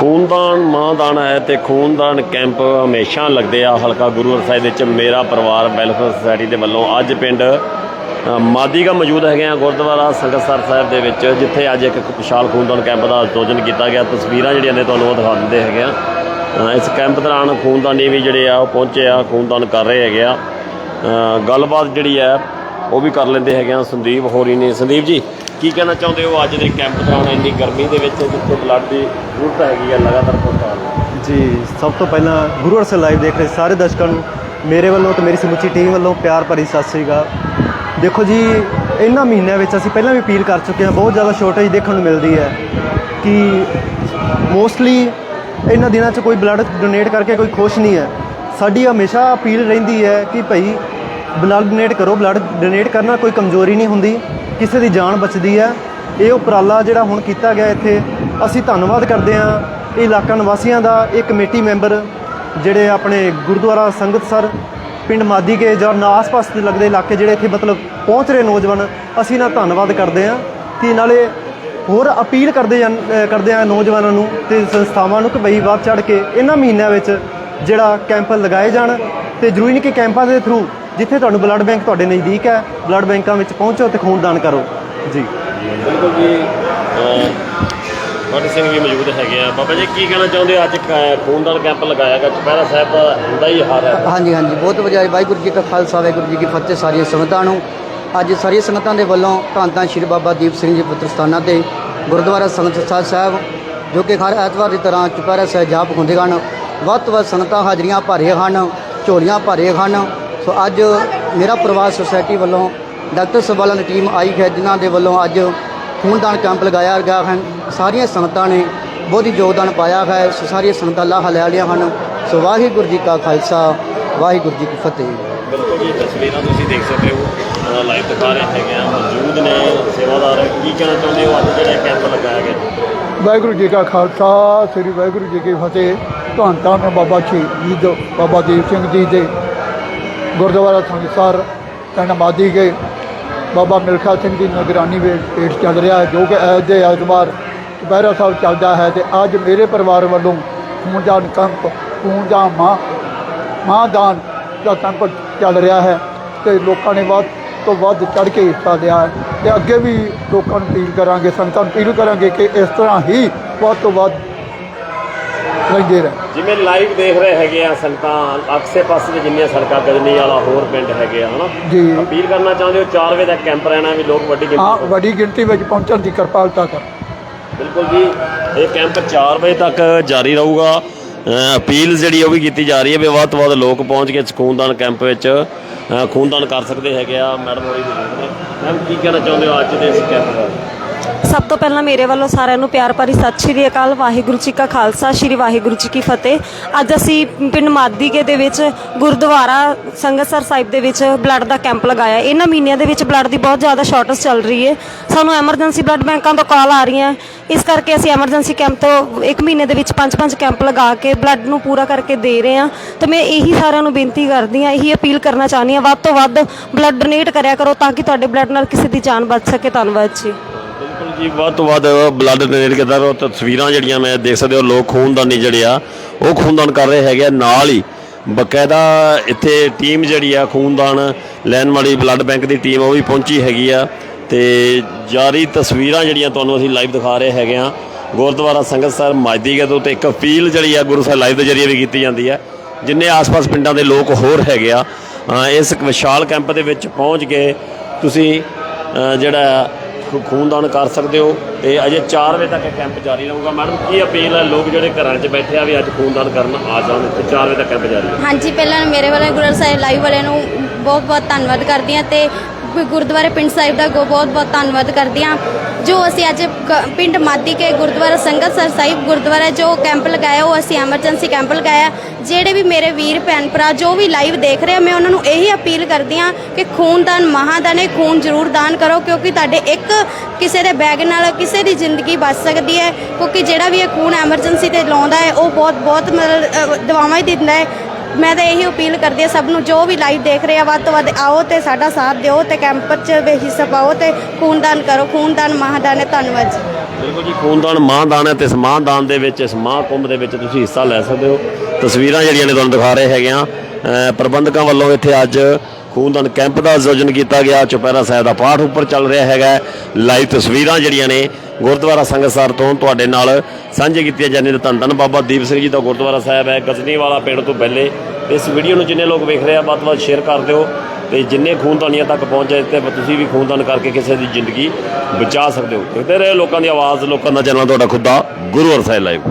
ਖੂਨਦਾਨ, ਮਾਂਦਾਨ ਹੈ ਤੇ ਖੂਨਦਾਨ ਕੈਂਪ ਹਮੇਸ਼ਾ ਲੱਗਦੇ ਆ। ਹਲਕਾ ਗੁਰੂ ਸਾਹਿਬ ਵਿੱਚ ਮੇਰਾ ਪਰਿਵਾਰ ਵੈਲਫੇਅਰ ਸੁਸਾਇਟੀ ਦੇ ਵੱਲੋਂ ਅੱਜ ਪਿੰਡ ਮਾਦੀਗਾ ਮੌਜੂਦ ਹੈਗੇ ਆ ਗੁਰਦੁਆਰਾ ਸੰਗਤਸਰ ਸਾਹਿਬ ਦੇ ਵਿੱਚ, ਜਿੱਥੇ ਅੱਜ ਇੱਕ ਵਿਸ਼ਾਲ ਖੂਨਦਾਨ ਕੈਂਪ ਦਾ ਆਯੋਜਨ ਕੀਤਾ ਗਿਆ। ਤਸਵੀਰਾਂ ਜਿਹੜੀਆਂ ਨੇ ਤੁਹਾਨੂੰ ਉਹ ਦਿਖਾ ਦਿੰਦੇ ਹੈਗੇ ਆ। ਇਸ ਕੈਂਪ ਦੌਰਾਨ ਖੂਨਦਾਨੀ ਵੀ ਜਿਹੜੇ ਆ, ਉਹ ਪਹੁੰਚੇ ਆ, ਖੂਨਦਾਨ ਕਰ ਰਹੇ ਹੈਗੇ ਆ। ਗੱਲਬਾਤ ਜਿਹੜੀ ਹੈ ਉਹ ਵੀ ਕਰ ਲੈਂਦੇ ਹੈਗੇ ਆ। ਸੰਦੀਪ ਹੋਰੀ ਨੇ। ਸੰਦੀਪ ਜੀ, ਕੀ ਕਹਿਣਾ ਚਾਹੁੰਦੇ ਹੋ ਅੱਜ ਦੇ ਕੈਂਪ ਦੌਰਾਨ? ਇੰਨੀ ਗਰਮੀ ਦੇ ਵਿੱਚ ਜਿੱਥੇ ਬਲੱਡ ਦੀ ਜ਼ਰੂਰਤ ਹੈਗੀ ਆ, ਲਗਾਤਾਰ ਪਹੁੰਚਾ ਜੀ, ਸਭ ਤੋਂ ਪਹਿਲਾਂ ਗੁਰੂ ਅਰਸਲ ਲਾਈਵ ਦੇਖ ਰਹੇ ਸਾਰੇ ਦਰਸ਼ਕਾਂ ਨੂੰ। ਮੇਰੇ ਵੱਲੋਂ ਤੇ ਮੇਰੀ ਸਮੁੱਚੀ ਟੀਮ ਵੱਲੋਂ ਪਿਆਰ ਭਰੀ ਸਤਿ ਸ੍ਰੀ ਅਕਾਲ। ਦੇਖੋ ਜੀ, ਇਹਨਾਂ ਮਹੀਨਿਆਂ ਵਿੱਚ ਅਸੀਂ ਪਹਿਲਾਂ ਵੀ ਅਪੀਲ ਕਰ ਚੁੱਕੇ ਹਾਂ, ਬਹੁਤ ਜ਼ਿਆਦਾ ਸ਼ੋਰਟੇਜ ਦੇਖਣ ਨੂੰ ਮਿਲਦੀ ਹੈ ਕਿ ਮੋਸਟਲੀ ਇਹਨਾਂ ਦਿਨਾਂ 'ਚ ਕੋਈ ਬਲੱਡ ਡੋਨੇਟ ਕਰਕੇ ਕੋਈ ਖੁਸ਼ ਨਹੀਂ ਹੈ। ਸਾਡੀ ਹਮੇਸ਼ਾ ਅਪੀਲ ਰਹਿੰਦੀ ਹੈ ਕਿ ਭਾਈ ਬਲੱਡ ਡੋਨੇਟ ਕਰੋ ਬਲੱਡ ਡੋਨੇਟ ਕਰਨਾ ਕੋਈ ਕਮਜ਼ੋਰੀ ਨਹੀਂ ਹੁੰਦੀ, ਕਿਸੇ ਦੀ ਜਾਨ ਬਚਦੀ ਹੈ। ਇਹ ਉਪਰਾਲਾ ਜਿਹੜਾ ਹੁਣ ਕੀਤਾ ਗਿਆ ਇੱਥੇ, ਅਸੀਂ ਧੰਨਵਾਦ ਕਰਦੇ ਹਾਂ ਇਹ ਇਲਾਕਾ ਨਿਵਾਸੀਆਂ ਦਾ, ਇਹ ਕਮੇਟੀ ਮੈਂਬਰ ਜਿਹੜੇ ਆਪਣੇ ਗੁਰਦੁਆਰਾ ਸੰਗਤ ਸਰ, ਪਿੰਡ ਮਾਦੀ ਕੇ ਜਾਂ ਆਸ-ਪਾਸ ਦੇ ਲੱਗਦੇ ਇਲਾਕੇ ਜਿਹੜੇ ਇੱਥੇ ਮਤਲਬ ਪਹੁੰਚ ਰਹੇ ਨੌਜਵਾਨ, ਅਸੀਂ ਇਹਨਾਂ ਦਾ ਧੰਨਵਾਦ ਕਰਦੇ ਹਾਂ ਕਿ ਨਾਲੇ ਹੋਰ ਅਪੀਲ ਕਰਦੇ ਜਾਂ ਕਰਦੇ ਆ ਨੌਜਵਾਨਾਂ ਨੂੰ ਤੇ ਸੰਸਥਾਵਾਂ ਨੂੰ ਕਿ ਬਈ ਵੱਧ ਚੜ ਕੇ ਇਹਨਾਂ ਮਹੀਨਿਆਂ ਵਿੱਚ ਜਿਹੜਾ ਕੈਂਪ ਲਗਾਏ ਜਾਣ ਤੇ ਜ਼ਰੂਰੀ ਨਹੀਂ ਕਿ ਕੈਂਪਾਂ ਦੇ ਥਰੂ ਜਿੱਥੇ ਤੁਹਾਨੂੰ ਬਲੱਡ ਬੈਂਕ ਤੁਹਾਡੇ ਨਜ਼ਦੀਕ ਹੈ ਬਲੱਡ ਬੈਂਕਾਂ ਵਿੱਚ ਪਹੁੰਚੋ ਤੇ ਖੂਨਦਾਨ ਕਰੋ। ਜੀ। ਬਿਲਕੁਲ ਜੀ। ਸਿੰਘ ਵੀ ਮੌਜੂਦ ਹੈਗੇ ਆ। ਬਾਬਾ ਜੀ ਕੀ ਕਹਿਣਾ ਚਾਹੁੰਦੇ ਹੋ? ਅੱਜ ਖੂਨਦਾਨ ਕੈਂਪ ਲਗਾਇਆ ਗਿਆ। ਚੁਪਹਿਰਾ ਸਾਹਿਬ ਦਾ ਹੁੰਦਾ ਹੀ ਹਾਰ ਹੈ। ਹਾਂਜੀ ਹਾਂਜੀ। ਬਹੁਤ ਵਧੀਆ। ਵਾਹਿਗੁਰੂ ਜੀ ਕਾ ਖਾਲਸਾ ਵਾਹਿਗੁਰੂ ਜੀ ਕੀ ਫਤਿਹ। ਸਾਰੀਆਂ ਸੰਗਤਾਂ ਨੂੰ। ਅੱਜ ਸਾਰੀਆਂ ਸੰਗਤਾਂ ਦੇ ਵੱਲੋਂ ਧੰਨ ਧੰਨ ਸ਼੍ਰੀ ਬਾਬਾ ਦੀਪ ਸਿੰਘ ਜੀ ਪੁੱਤਰ ਸਥਾਨਾਂ ਤੇ ਗੁਰਦੁਆਰਾ ਸੰਗਤ ਸਾਹਿਬ ਸਾਹਿਬ ਜੋ ਕਿ ਹਰ ਐਤਵਾਰ ਦੀ ਤਰ੍ਹਾਂ ਚੁਪਹਿਰਾ ਸਾਹਿਬ ਜਾਪ ਹੁੰਦੇ ਹਨ। ਵੱਧ ਤੋਂ ਵੱਧ ਸੰਗਤਾਂ ਹਾਜ਼ਰੀਆਂ ਭਰੇ ਹਨ ਝੋਲੀਆਂ ਭਰੇ ਹਨ। ਸੋ ਅੱਜ ਮੇਰਾ ਪਰਿਵਾਰ ਸੁਸਾਇਟੀ ਵੱਲੋਂ ਡਾਕਟਰ ਸਵਾਲਾਂ ਦੀ ਟੀਮ ਆਈ ਹੈ ਜਿਨ੍ਹਾਂ ਦੇ ਵੱਲੋਂ ਅੱਜ ਖੂਨਦਾਨ ਕੈਂਪ ਲਗਾਇਆ ਗਿਆ ਹੈ। ਸਾਰੀਆਂ ਸੰਗਤਾਂ ਨੇ ਬਹੁਤ ਹੀ ਯੋਗਦਾਨ ਪਾਇਆ ਹੈ। ਸੋ ਸਾਰੀਆਂ ਸੰਗਤਾਂ ਲਾਹਾ ਲੈ ਲਿਆ ਹਨ। ਸੋ ਵਾਹਿਗੁਰੂ ਜੀ ਕਾ ਖਾਲਸਾ ਵਾਹਿਗੁਰੂ ਜੀ ਕੀ ਫਤਿਹ। ਬਿਲਕੁਲ ਜੀ ਤਸਵੀਰਾਂ ਤੁਸੀਂ ਦੇਖ ਸਕਦੇ ਹੋ। ਲਾਈਵ ਦਿਖਾ ਰਹੇ ਹੈਗੇ ਆ ਮੌਜੂਦ ਨੇ ਸੇਵਾਦਾਰ। ਕੀ ਕਹਿਣਾ ਚਾਹੁੰਦੇ ਹੋ? ਅੱਜ ਜਿਹੜਾ ਕੈਂਪ ਲਗਾਇਆ ਗਿਆ। ਵਾਹਿਗੁਰੂ ਜੀ ਕਾ ਖਾਲਸਾ ਸ੍ਰੀ ਵਾਹਿਗੁਰੂ ਜੀ ਕੀ ਫਤਿਹ। ਧੰਨ ਧੰਨ ਬਾਬਾ ਸ਼ਹੀਦ ਬਾਬਾ ਦੀਪ ਸਿੰਘ ਜੀ ਦੇ ਗੁਰਦੁਆਰਾ ਸੰਗਸਰ ਪਿੰਡ ਮਾਦੀ ਕੇ ਬਾਬਾ ਮਿਲਖਾ ਸਿੰਘ ਦੀ ਨਿਗਰਾਨੀ ਵਿੱਚ ਪੇਟ ਚੱਲ ਰਿਹਾ ਹੈ, ਜੋ ਕਿ ਐਜ ਦੇ ਐਤਵਾਰ ਦੁਪਹਿਰਾ ਸਾਹਿਬ ਚੱਲਦਾ ਹੈ ਤੇ ਅੱਜ ਮੇਰੇ ਪਰਿਵਾਰ ਵੱਲੋਂ ਖੂਨਦਾਨ ਕੈਂਪ ਖੂਨਦਾਨ ਮਾਂ ਮਾਂ ਦਾਨ ਦਾ ਕੰਪ ਚੱਲ ਰਿਹਾ ਹੈ ਤੇ ਲੋਕਾਂ ਨੇ ਵੱਧ ਤੋਂ ਵੱਧ ਚੜ ਕੇ ਹਿੱਸਾ ਲਿਆ ਹੈ ਤੇ ਅੱਗੇ ਵੀ ਲੋਕਾਂ ਨੂੰ ਅਪੀਲ ਕਰਾਂਗੇ, ਸੰਗਤਾਂ ਨੂੰ ਅਪੀਲ ਕਰਾਂਗੇ ਕਿ ਇਸ ਤਰ੍ਹਾਂ ਹੀ ਵੱਧ ਤੋਂ ਵੱਧ ਲੈਂਦੇ ਰਹਿਣ ਜਿਵੇਂ ਲਾਈਵ ਦੇਖ ਰਹੇ ਹੈਗੇ ਆ ਸੰਗਤਾਂ ਆਸੇ ਪਾਸੇ ਦੇ ਜਿੰਨੀਆਂ ਸੜਕਾਂ ਗਜਨੀ ਵਾਲਾ ਹੋਰ ਪਿੰਡ ਹੈਗੇ ਆ ਹਨਾ? ਜੀ। ਅਪੀਲ ਕਰਨਾ ਚਾਹੁੰਦੇ ਹੋ 4 ਵਜੇ ਤੱਕ ਕੈਂਪ ਰਹਿਣਾ ਵੀ ਲੋਕ ਵੱਡੀ ਹਾਂ ਗਿਣਤੀ ਵੱਡੀ ਗਿਣਤੀ ਵਿੱਚ ਪਹੁੰਚਣ ਦੀ ਕਿਰਪਾਲਤਾ ਕਰ। ਬਿਲਕੁਲ ਜੀ ਇਹ ਕੈਂਪ 4 ਵਜੇ ਤੱਕ ਜਾਰੀ ਰਹੂਗਾ। ਅਪੀਲ ਜਿਹੜੀ ਉਹ ਵੀ ਕੀਤੀ ਜਾ ਰਹੀ ਹੈ ਵੀ ਵੱਧ ਤੋਂ ਵੱਧ ਲੋਕ ਪਹੁੰਚ ਕੇ ਖੂਨਦਾਨ ਕੈਂਪ ਵਿੱਚ ਖੂਨਦਾਨ ਕਰ ਸਕਦੇ ਹੈਗੇ ਆ। ਮੈਡਮ ਹੋਰੀ ਦੀ ਨੇ। ਮੈਮ ਕੀ ਕਹਿਣਾ ਚਾਹੁੰਦੇ ਹੋ ਅੱਜ ਦੇ ਇਸ ਕੈਂਪ ਬਾਰੇ? ਸਭ ਤੋਂ ਪਹਿਲਾਂ ਮੇਰੇ ਵੱਲੋਂ ਸਾਰਿਆਂ ਨੂੰ ਪਿਆਰ ਭਰੀ ਸਤਿ ਸ਼੍ਰੀ ਅਕਾਲ, ਵਾਹਿਗੁਰੂ ਜੀ ਕਾ ਖਾਲਸਾ, ਸ਼੍ਰੀ ਵਾਹਿਗੁਰੂ ਜੀ ਕੀ ਫਤਿਹ। ਅੱਜ ਅਸੀਂ ਪਿੰਡ ਮਾਦੀਕੇ ਦੇ ਵਿੱਚ ਗੁਰਦੁਆਰਾ ਸੰਗਤਸਰ ਸਾਹਿਬ ਦੇ ਵਿੱਚ ਬਲੱਡ ਦਾ ਕੈਂਪ ਲਗਾਇਆ। ਇਹਨਾਂ ਮਹੀਨਿਆਂ ਦੇ ਵਿੱਚ ਬਲੱਡ ਦੀ ਬਹੁਤ ਜ਼ਿਆਦਾ ਸ਼ਾਰਟੇਜ ਚੱਲ ਰਹੀ ਹੈ। ਸਾਨੂੰ ਐਮਰਜੈਂਸੀ ਬਲੱਡ ਬੈਂਕਾਂ ਤੋਂ ਕਾਲ ਆ ਰਹੀਆਂ। ਇਸ ਕਰਕੇ ਅਸੀਂ ਐਮਰਜੈਂਸੀ ਕੈਂਪ ਤੋਂ ਇੱਕ ਮਹੀਨੇ ਦੇ ਵਿੱਚ ਪੰਜ ਪੰਜ ਕੈਂਪ ਲਗਾ ਕੇ ਬਲੱਡ ਨੂੰ ਪੂਰਾ ਕਰਕੇ ਦੇ ਰਹੇ ਹਾਂ। ਤੇ ਮੈਂ ਇਹੀ ਸਾਰਿਆਂ ਨੂੰ ਬੇਨਤੀ ਕਰਦੀ ਹਾਂ, ਇਹੀ ਅਪੀਲ ਕਰਨਾ ਚਾਹੁੰਦੀ ਹਾਂ, ਵੱਧ ਤੋਂ ਵੱਧ ਬਲੱਡ ਡੋਨੇਟ ਕਰਿਆ ਕਰੋ ਤਾਂ ਕਿ ਤੁਹਾਡੇ ਬਲੱਡ ਨਾਲ ਕਿਸੇ ਦੀ ਜਾਨ ਬਚ ਸਕੇ। ਧੰਨਵਾਦ ਜੀ। ਜੀ, ਵੱਧ ਤੋਂ ਵੱਧ ਬਲੱਡ ਡੋਨੇਟ ਕਰਦਾ ਰਹੋ। ਤਸਵੀਰਾਂ ਜਿਹੜੀਆਂ ਮੈਂ ਦੇਖ ਸਕਦੇ ਹੋ, ਲੋਕ ਖੂਨਦਾਨੀ ਜਿਹੜੇ ਆ, ਉਹ ਖੂਨਦਾਨ ਕਰ ਰਹੇ ਹੈਗੇ ਆ ਨਾਲ ਹੀ। ਬਕਾਇਦਾ ਇੱਥੇ ਟੀਮ ਜਿਹੜੀ ਆ, ਖੂਨਦਾਨ ਲੈਣ ਵਾਲੀ ਬਲੱਡ ਬੈਂਕ ਦੀ ਟੀਮ ਉਹ ਵੀ ਪਹੁੰਚੀ ਹੈਗੀ ਆ। ਤੇ ਜਾਰੀ ਤਸਵੀਰਾਂ ਜਿਹੜੀਆਂ ਤੁਹਾਨੂੰ ਅਸੀਂ ਲਾਈਵ ਦਿਖਾ ਰਹੇ ਹੈਗੇ ਆ, ਗੁਰਦੁਆਰਾ ਸੰਗਤ ਸਾਹਿਬ ਮਾਜਦੀਗਾ ਤੋਂ ਤੇ ਇੱਕ ਅਪੀਲ ਜਿਹੜੀ ਆ, ਗੁਰੂ ਸਾਹਿਬ ਲਾਈਵ ਦੇ ਜਰੀਏ ਵੀ ਕੀਤੀ ਜਾਂਦੀ ਹੈ ਜਿੰਨੇ ਆਸ-ਪਾਸ ਪਿੰਡਾਂ ਦੇ ਲੋਕ ਹੋਰ ਹੈਗੇ ਆ ਇਸ ਵਿਸ਼ਾਲ ਕੈਂਪ ਦੇ ਵਿੱਚ ਪਹੁੰਚ ਕੇ ਤੁਸੀਂ ਜਿਹੜਾ ਖੂਨਦਾਨ ਕਰ ਸਕਦੇ ਹੋ। ਤੇ ਅਜੇ 4 ਵਜੇ ਤੱਕ ਇਹ ਕੈਂਪ ਜਾਰੀ ਰਹੂਗਾ। ਮੈਡਮ, ਕੀ ਅਪੀਲ ਹੈ? ਲੋਕ ਜਿਹੜੇ ਘਰਾਂ 'ਚ ਬੈਠੇ ਆ ਵੀ ਅੱਜ ਖੂਨਦਾਨ ਕਰਨ ਆ ਜਾਣ ਤੇ 4 ਵਜੇ ਤੱਕ ਕੈਂਪ ਜਾਰੀ ਹੈ। ਹਾਂਜੀ, ਪਹਿਲਾਂ ਮੇਰੇ ਵੱਲੋਂ ਗੁਰੂ ਸਾਹਿਬ ਲਾਈਵ ਵਾਲਿਆਂ ਨੂੰ ਬਹੁਤ ਬਹੁਤ ਧੰਨਵਾਦ ਕਰਦੀ ਹਾਂ ਤੇ ਗੁਰਦੁਆਰੇ ਪਿੰਡ ਸਾਹਿਬ ਦਾ ਬਹੁਤ ਬਹੁਤ ਧੰਨਵਾਦ ਕਰਦੀ ਹਾਂ। ਜੋ ਅਸੀਂ ਅੱਜ ਕ- ਪਿੰਡ ਮਾਦੀ ਕੇ ਗੁਰਦੁਆਰਾ ਸੰਗਤ ਸਰ ਸਾਹਿਬ ਗੁਰਦੁਆਰਾ ਜੋ ਕੈਂਪ ਲਗਾਇਆ, ਉਹ ਅਸੀਂ ਐਮਰਜੈਂਸੀ ਕੈਂਪ ਲਗਾਇਆ। ਜਿਹੜੇ ਵੀ ਮੇਰੇ ਵੀਰ, ਭੈਣ, ਭਰਾ, ਜੋ ਵੀ ਲਾਈਵ ਦੇਖ ਰਹੇ ਮੈਂ ਉਹਨਾਂ ਨੂੰ ਇਹੀ ਅਪੀਲ ਕਰਦੀ ਹਾਂ ਕਿ ਖੂਨਦਾਨ ਮਹਾਦਾਨ ਹੈ, ਖੂਨ ਜ਼ਰੂਰ ਦਾਨ ਕਰੋ, ਕਿਉਂਕਿ ਤੁਹਾਡੇ ਇੱਕ ਕਿਸੇ ਦੇ ਬੈਗ ਨਾਲ ਕਿਸੇ ਦੀ ਜ਼ਿੰਦਗੀ ਬਚ ਸਕਦੀ ਹੈ। ਕਿਉਂਕਿ ਜਿਹੜਾ ਵੀ ਇਹ ਖੂਨ ਐਮਰਜੈਂਸੀ ਤੇ ਲਾਉਂਦਾ ਹੈ, ਉਹ ਬਹੁਤ ਬਹੁਤ ਮਤਲਬ ਦਵਾਵਾਂ ਹੀ ਦਿੰਦਾ ਹੈ। ਮੈਂ ਤਾਂ ਇਹੀ ਅਪੀਲ ਕਰਦੀ ਹਾਂ ਸਭ ਨੂੰ ਜੋ ਵੀ ਲਾਈਵ ਦੇਖ ਰਹੇ ਆ ਵੱਧ ਤੋਂ ਵੱਧ ਆਓ ਤੇ ਸਾਡਾ ਸਾਥ ਦਿਓ ਤੇ ਕੈਂਪ 'ਚ ਵੀ ਹਿੱਸਾ ਪਾਓ ਤੇ ਖੂਨਦਾਨ ਕਰੋ। ਖੂਨਦਾਨ ਮਹਾਦਾਨ ਹੈ ਧੰਨਵਾਦ ਜੀ। ਬਿਲਕੁਲ ਜੀ ਖੂਨਦਾਨ ਮਹਾਂਦਾਨ ਹੈ ਤੇ ਇਸ ਮਹਾਂਦਾਨ ਦੇ ਵਿੱਚ ਇਸ ਮਹਾਂਕੁੰਭ ਦੇ ਵਿੱਚ ਤੁਸੀਂ ਹਿੱਸਾ ਲੈ ਸਕਦੇ ਹੋ। ਤਸਵੀਰਾਂ ਜਿਹੜੀਆਂ ਨੇ ਤੁਹਾਨੂੰ ਦਿਖਾ ਰਹੇ ਹੈਗੇ ਆ ਅ, ਪ੍ਰਬੰਧਕਾਂ ਵੱਲੋਂ ਇੱਥੇ ਅੱਜ ਖੂਨਦਾਨ ਕੈਂਪ ਦਾ ਆਯੋਜਨ ਕੀਤਾ ਗਿਆ। ਚੁਪਹਿਰਾ ਸਾਹਿਬ ਦਾ ਪਾਠ ਉੱਪਰ ਚੱਲ ਰਿਹਾ ਹੈਗਾ। ਲਾਈਵ ਤਸਵੀਰਾਂ ਜਿਹੜੀਆਂ ਨੇ ਗੁਰਦੁਆਰਾ ਸੰਗਤ ਸਰ ਤੋਂ ਤੁਹਾਡੇ ਨਾਲ ਸਾਂਝੇ ਕੀਤੀਆਂ ਜਾਂਦੀਆਂ ਧੰਨ ਧੰਨ ਬਾਬਾ ਦੀਪ ਸਿੰਘ ਜੀ ਦਾ ਗੁਰਦੁਆਰਾ ਸਾਹਿਬ ਹੈ ਗਜਨੀ ਵਾਲਾ ਪਿੰਡ ਤੋਂ ਪਹਿਲੇ। ਇਸ ਵੀਡੀਓ ਨੂੰ ਜਿੰਨੇ ਲੋਕ ਵੇਖ ਰਹੇ ਆ, ਵੱਧ ਤੋਂ ਵੱਧ ਸ਼ੇਅਰ ਕਰ ਦਿਓ ਤੇ ਜਿੰਨੇ ਖੂਨਦਾਨੀਆਂ ਤੱਕ ਪਹੁੰਚੇ ਤੇ ਤੁਸੀਂ ਵੀ ਖੂਨਦਾਨ ਕਰਕੇ ਕਿਸੇ ਦੀ ਜ਼ਿੰਦਗੀ ਬਚਾ ਸਕਦੇ ਹੋ। ਦੇਖਦੇ ਰਹੇ ਲੋਕਾਂ ਦੀ ਆਵਾਜ਼, ਲੋਕਾਂ ਦਾ ਚੈਨਲ, ਤੁਹਾਡਾ ਖੁਦ ਦਾ ਗੁਰੂ ਅਰਸਾਈ ਲਾਈਵ